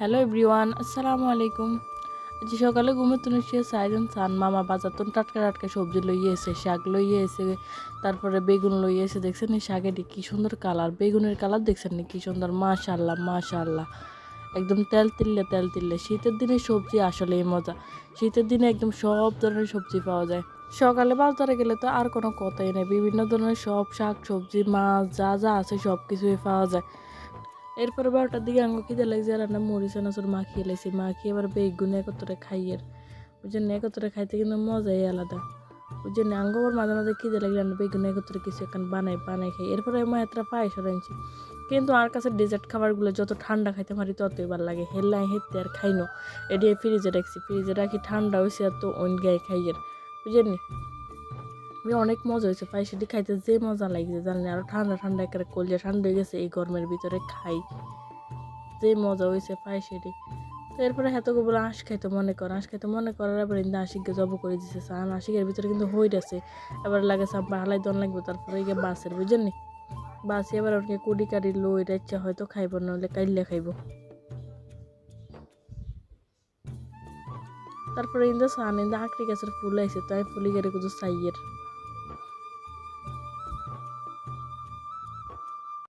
Hello everyone আসসালামু আলাইকুম আজ সকালে ঘুমে তুলে সে সাইজন সান মামা বাজার তো টাটকা টাটকা সবজি লইয়ে এসে, শাক লইয়ে এসে, তারপরে বেগুন লইয়ে এসে, দেখছেন এই শাকেরটি কী সুন্দর কালার? বেগুনের কালার দেখছেন নি? কী সুন্দর মাশাল্লাহ মাশাল্লাহ একদম তেল তিল্লে তেল তিল্লে। শীতের দিনে সবজি আসলেই মজা। শীতের দিনে একদম সব ধরনের সবজি পাওয়া যায়। সকালে বাজারে গেলে তো আর কোনো কথাই নেই। বিভিন্ন ধরনের সব শাক, সবজি, মাছ, যা যা আছে সব কিছুই পাওয়া যায়। এরপরে বারোটার দিকে আঙ্গ খিদে লাগছে রান্না মরিচ আনাচুর মাখিয়ে লেছি। মাখিয়ে এবার বেগুন একত্রে খাইয়ের ওই জন্য একত্রে খাইতে কিন্তু মজাই আলাদা। ওই জন্য আঙ্গ আবার মাঝে মাঝে খিদে লাগলে আমি বেগুন একত্রে কিছু এখন বানাই বানাই খাই। এরপরে আমার এতটা পায়েস আনছি কিন্তু আর কাছে ডেজার্ট খাবারগুলো যত ঠান্ডা খাইতে পারি ততই ভালো লাগে। হেললাই হেতে আর খাইনো এটি ফ্রিজে রাখছি। ফ্রিজে রাখি, ঠান্ডা হয়েছে আর তো অন্য গায়ে খাইয়ের বুঝেননি? আমি অনেক মজা হয়েছে পায়েসটি খাইতে যে মজা লাগছে জানলে আরও ঠান্ডা ঠান্ডা একেবারে কলজা ঠান্ডা হয়ে গেছে এই গরমের ভিতরে খাই। যে মজা হয়েছে পায়েসেটি তো এরপরে এত বলে আঁশ খাইতে মনে কর, আঁশ খাইতে মনে করার এবার কিন্তু আশিককে জব করে দিছে, সান, আশিকের ভিতরে কিন্তু হইট আছে। এবার লাগে সাম্পা হালাই দন লাগবে, তারপরে গিয়ে বাসের বুঝলেন নি? বাসে এবার ওকে কুড়ি কাটি লো এটা ইচ্ছা হয়তো খাইব নাহলে কাইলে খাইব। তারপরে ইন্দা সান ইন্দা আঁকড়ি গাছের ফুল আইছে, তাই ফুলি গেড়ে কুদু সাইয়ের।